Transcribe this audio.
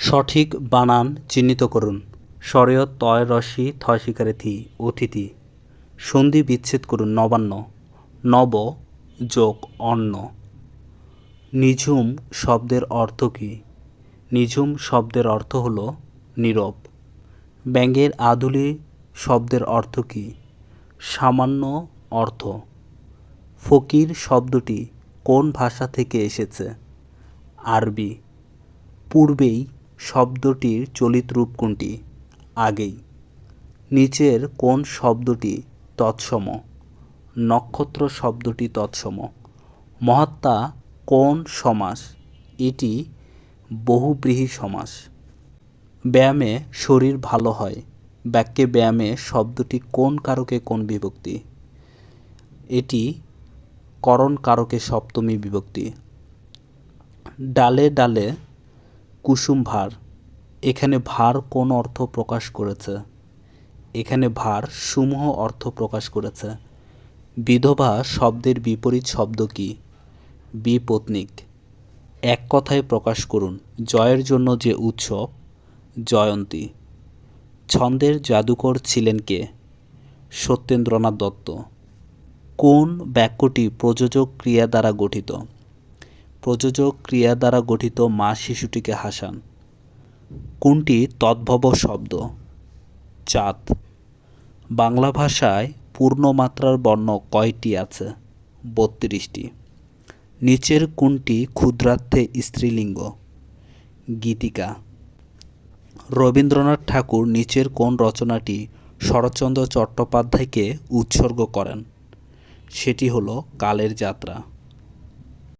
সঠিক বানান চিহ্নিত করুন। স্বরেয় তয় রসি থয় শিকারে অতিথি। সন্ধি বিচ্ছেদ করুন নবান্ন। নব যোগ অন্ন। নিঝুম শব্দের অর্থ কী? নিঝুম শব্দের অর্থ হল নীরব। ব্যাঙের আধুলি শব্দের অর্থ কী? সামান্য অর্থ। ফকির শব্দটি কোন ভাষা থেকে এসেছে? আরবি। পূর্বেই শব্দটির চলিত রূপ কোনটি? আগেই। নিচের কোন শব্দটি তৎসম? নক্ষত্র শব্দটি তৎসম। মহাত্মা কোন সমাস? এটি বহুব্রীহি সমাস। ব্যায়ামে শরীর ভালো হয়। বাক্যে ব্যায়ামে শব্দটি কোন কারকে কোন বিভক্তি? এটি করণ কারকে সপ্তমী বিভক্তি। ডালে ডালে কুসুম ভার। এখানে ভার কোন অর্থ প্রকাশ করেছে? এখানে ভার সমূহ অর্থ প্রকাশ করেছে। বিধবা শব্দের বিপরীত শব্দ কি? বিপত্নিক। এক কথায় প্রকাশ করুন, জয়ের জন্য যে উৎসব, জয়ন্তী। ছন্দের জাদুকর ছিলেন কে? সত্যেন্দ্রনাথ দত্ত। কোন বাক্যটি প্রযোজক ক্রিয়া দ্বারা গঠিত? প্রযোজক ক্রিয়া দ্বারা গঠিত মা শিশুটিকে হাসান। কোনটি তদ্ভব শব্দ? চাঁদ। বাংলা ভাষায় পূর্ণমাত্রার বর্ণ কয়টি আছে? বত্রিশটি। নিচের কোনটি ক্ষুদ্রার্থে স্ত্রীলিঙ্গ? গীতিকা। রবীন্দ্রনাথ ঠাকুর নিচের কোন রচনাটি শরৎচন্দ্র চট্টোপাধ্যায়কে উৎসর্গ করেন? সেটি হলো কালের যাত্রা।